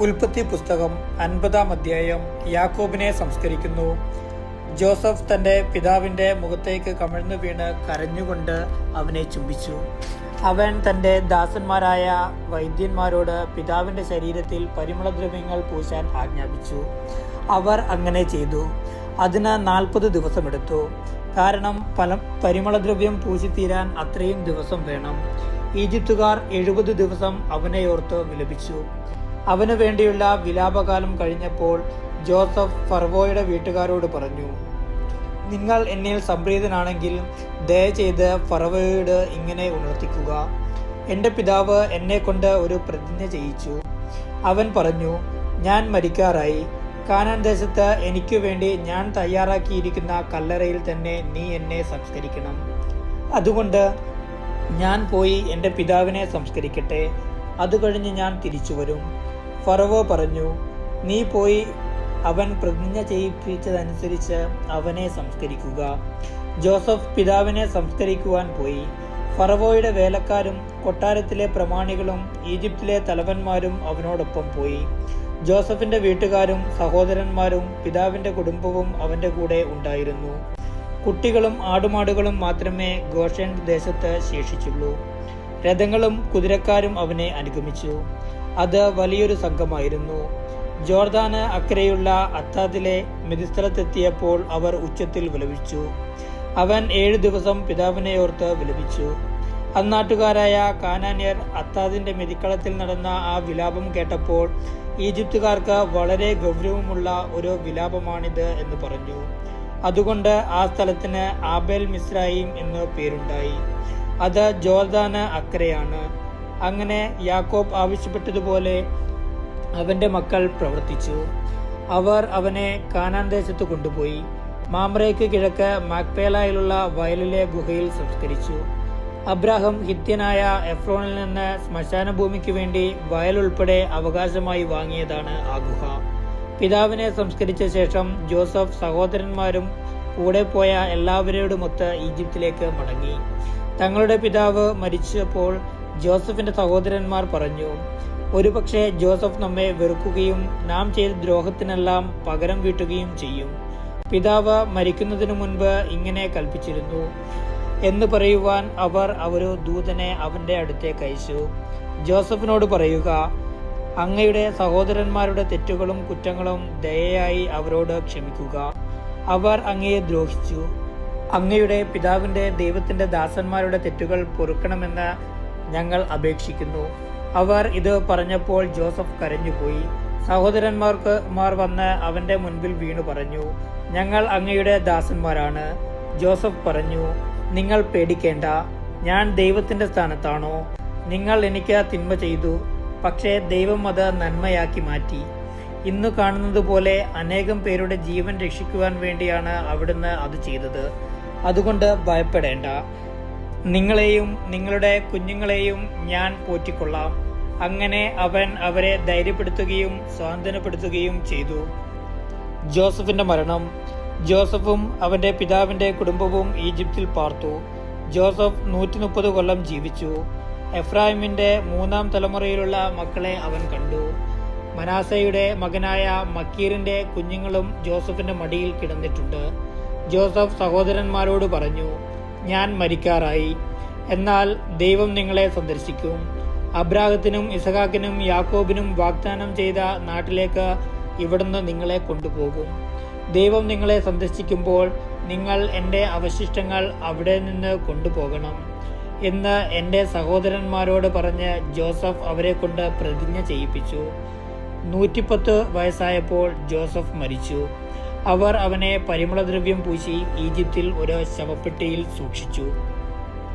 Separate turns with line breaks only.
ഉൽപ്പത്തി പുസ്തകം അൻപതാം അധ്യായം യാക്കോബിനെ സംസ്കരിക്കുന്നു. ജോസഫ് തന്റെ പിതാവിന്റെ മുഖത്തേക്ക് കമിഴ്ന്നു വീണ് കരഞ്ഞുകൊണ്ട് അവനെ ചുംബിച്ചു. അവൻ തന്റെ ദാസന്മാരായ വൈദ്യന്മാരോട് പിതാവിന്റെ ശരീരത്തിൽ പരിമളദ്രവ്യങ്ങൾ പൂശാൻ ആജ്ഞാപിച്ചു. അവർ അങ്ങനെ ചെയ്തു. അതിന് നാൽപ്പത് ദിവസമെടുത്തു. കാരണം പല പരിമളദ്രവ്യം പൂശിത്തീരാൻ അത്രയും ദിവസം വേണം. ഈജിപ്തുകാർ എഴുപത് ദിവസം അവനെയോർത്ത് വിലപിച്ചു. അവന് വേണ്ടിയുള്ള വിലാപകാലം കഴിഞ്ഞപ്പോൾ ജോസഫ് ഫർവോയുടെ വീട്ടുകാരോട് പറഞ്ഞു നിങ്ങൾ എന്നിൽ സംപ്രീതനാണെങ്കിൽ ദയചെയ്ത് ഫറവയോട് ഇങ്ങനെ ഉണർത്തിക്കുക. എന്റെ പിതാവ് എന്നെ കൊണ്ട് ഒരു പ്രതിജ്ഞ ചെയ്യിച്ചു. അവൻ പറഞ്ഞു ഞാൻ മരിക്കാറായി. കാനാൻ ദേശത്ത് എനിക്ക് വേണ്ടി ഞാൻ തയ്യാറാക്കിയിരിക്കുന്ന കല്ലറയിൽ തന്നെ നീ എന്നെ സംസ്കരിക്കണം. അതുകൊണ്ട് ഞാൻ പോയി എന്റെ പിതാവിനെ സംസ്കരിക്കട്ടെ. അത് കഴിഞ്ഞ് ഞാൻ തിരിച്ചു വരും ഫറവോ പറഞ്ഞു നീ പോയി അവൻ പ്രതിജ്ഞ ചെയ്യിപ്പിച്ചതനുസരിച്ച് അവനെ സംസ്കരിക്കുക. ജോസഫ് പിതാവിനെ സംസ്കരിക്കുവാൻ പോയി. ഫറവോയുടെ വേലക്കാരും കൊട്ടാരത്തിലെ പ്രമാണികളും ഈജിപ്തിലെ തലവന്മാരും അവനോടൊപ്പം പോയി. ജോസഫിന്റെ വീട്ടുകാരും സഹോദരന്മാരും പിതാവിന്റെ കുടുംബവും അവന്റെ കൂടെ ഉണ്ടായിരുന്നു. കുട്ടികളും ആടുമാടുകളും മാത്രമേ ഗോഷൻ ദേശത്ത് ശേഷിച്ചുള്ളൂ. രഥങ്ങളും കുതിരക്കാരും അവനെ അനുഗമിച്ചു. അത് വലിയൊരു സംഘമായിരുന്നു. ജോർദാന് അക്കരെയുള്ള അത്താദിലെ മെതിസ്ഥലത്തെത്തിയപ്പോൾ അവർ ഉച്ചത്തിൽ വിലപിച്ചു. അവൻ ഏഴു ദിവസം പിതാവിനെ ഓർത്ത് വിലപിച്ചു. അന്നാട്ടുകാരായ കാനാന്യർ അത്താദിന്റെ മെതിക്കളത്തിൽ നടന്ന ആ വിലാപം കേട്ടപ്പോൾ ഈജിപ്തുകാർക്ക് വളരെ ഗൗരവമുള്ള ഒരു വിലാപമാണിത് എന്ന് പറഞ്ഞു. അതുകൊണ്ട് ആ സ്ഥലത്തിന് ആബേൽ മിസ്രായിം എന്ന് പേരുണ്ടായി. അത് ജോർദാന് അക്കരെയാണ്. അങ്ങനെ യാക്കോബ് ആവശ്യപ്പെട്ടതുപോലെ അവന്റെ മക്കൾ പ്രവർത്തിച്ചു. അവർ അവനെ കാനാൻ ദേശത്ത് കൊണ്ടുപോയി. മാമ്രയ്ക്ക് കിഴക്ക് മാക്പേലായിലുള്ള വയലിലെ ഗുഹയിൽ സംസ്കരിച്ചു. അബ്രാഹം ഹിത്യനായ എഫ്രോണിൽ നിന്ന് ശ്മശാന ഭൂമിക്ക് വേണ്ടി വയൽ ഉൾപ്പെടെ അവകാശമായി വാങ്ങിയതാണ് ആ ഗുഹ. പിതാവിനെ സംസ്കരിച്ച ശേഷം ജോസഫ് സഹോദരന്മാരും കൂടെ പോയ എല്ലാവരോടുമൊത്ത് ഈജിപ്തിലേക്ക് മടങ്ങി. തങ്ങളുടെ പിതാവ് മരിച്ചപ്പോൾ ജോസഫിന്റെ സഹോദരന്മാർ പറഞ്ഞു ഒരുപക്ഷെ ജോസഫ് നമ്മെ വെറുക്കുകയും നാം ചെയ്ത ദ്രോഹത്തിനെല്ലാം പകരം വീട്ടുകയും ചെയ്യും. പിതാവ് മരിക്കുന്നതിനു മുൻപ് ഇങ്ങനെ കൽപ്പിച്ചിരുന്നു എന്ന് പറയുവാൻ അവർ ഒരു ദൂതനെ അവന്റെ അടുത്തേക്ക് അയച്ചു. ജോസഫിനോട് പറയുക അങ്ങയുടെ സഹോദരന്മാരുടെ തെറ്റുകളും കുറ്റങ്ങളും ദയയായി അവരോട് ക്ഷമിക്കുക. അവർ അങ്ങയെ ദ്രോഹിച്ചു. അങ്ങയുടെ പിതാവിന്റെ ദൈവത്തിന്റെ ദാസന്മാരുടെ തെറ്റുകൾ പൊറുക്കണമെന്ന് ഞങ്ങൾ അപേക്ഷിക്കുന്നു. അവർ ഇത് പറഞ്ഞപ്പോൾ ജോസഫ് കരഞ്ഞുപോയി. സഹോദരന്മാർക്ക് മാർ വന്ന് അവന്റെ മുൻപിൽ വീണു പറഞ്ഞു ഞങ്ങൾ അങ്ങയുടെ ദാസന്മാരാണ്. ജോസഫ് പറഞ്ഞു നിങ്ങൾ പേടിക്കേണ്ട ഞാൻ ദൈവത്തിന്റെ സ്ഥാനത്താണോ? നിങ്ങൾ എനിക്ക് തിന്മ ചെയ്തു പക്ഷേ ദൈവം അത് നന്മയാക്കി മാറ്റി. ഇന്ന് കാണുന്നത് പോലെ അനേകം പേരുടെ ജീവൻ രക്ഷിക്കുവാൻ വേണ്ടിയാണ് അവിടുന്ന് അത് ചെയ്തത്. അതുകൊണ്ട് ഭയപ്പെടേണ്ട നിങ്ങളെയും നിങ്ങളുടെ കുഞ്ഞുങ്ങളെയും ഞാൻ പോറ്റിക്കൊള്ളാം. അങ്ങനെ അവൻ അവരെ ധൈര്യപ്പെടുത്തുകയും സ്വാന്തനപ്പെടുത്തുകയും ചെയ്തു. ജോസഫിന്റെ മരണം. ജോസഫും അവന്റെ പിതാവിന്റെ കുടുംബവും ഈജിപ്തിൽ പാർത്തു. ജോസഫ് നൂറ്റി മുപ്പത് കൊല്ലം ജീവിച്ചു. എഫ്രാഹിമിന്റെ മൂന്നാം തലമുറയിലുള്ള മക്കളെ അവൻ കണ്ടു. മനാസയുടെ മകനായ മക്കീറിന്റെ കുഞ്ഞുങ്ങളും ജോസഫിന്റെ മടിയിൽ കിടന്നിട്ടുണ്ട്. ജോസഫ് സഹോദരന്മാരോട് പറഞ്ഞു ഞാൻ മരിക്കാറായി. എന്നാൽ ദൈവം നിങ്ങളെ സന്ദർശിക്കും. അബ്രാഹത്തിനും ഇസഹാക്കിനും യാക്കോബിനും വാഗ്ദാനം ചെയ്ത നാട്ടിലേക്ക് ഇവിടുന്ന് നിങ്ങളെ കൊണ്ടുപോകും. ദൈവം നിങ്ങളെ സന്ദർശിക്കുമ്പോൾ നിങ്ങൾ എന്റെ അവശിഷ്ടങ്ങൾ അവിടെ നിന്ന് കൊണ്ടുപോകണം എന്ന് എന്റെ സഹോദരന്മാരോട് പറഞ്ഞ് ജോസഫ് അവരെ കൊണ്ട് പ്രതിജ്ഞ ചെയ്യിപ്പിച്ചു. നൂറ്റിപ്പത്ത് വയസ്സായപ്പോൾ ജോസഫ് മരിച്ചു. അവർ അവനെ പരിമളദ്രവ്യം പൂശി ഈജിപ്തിൽ ഒരു ശവപ്പെട്ടിയിൽ സൂക്ഷിച്ചു.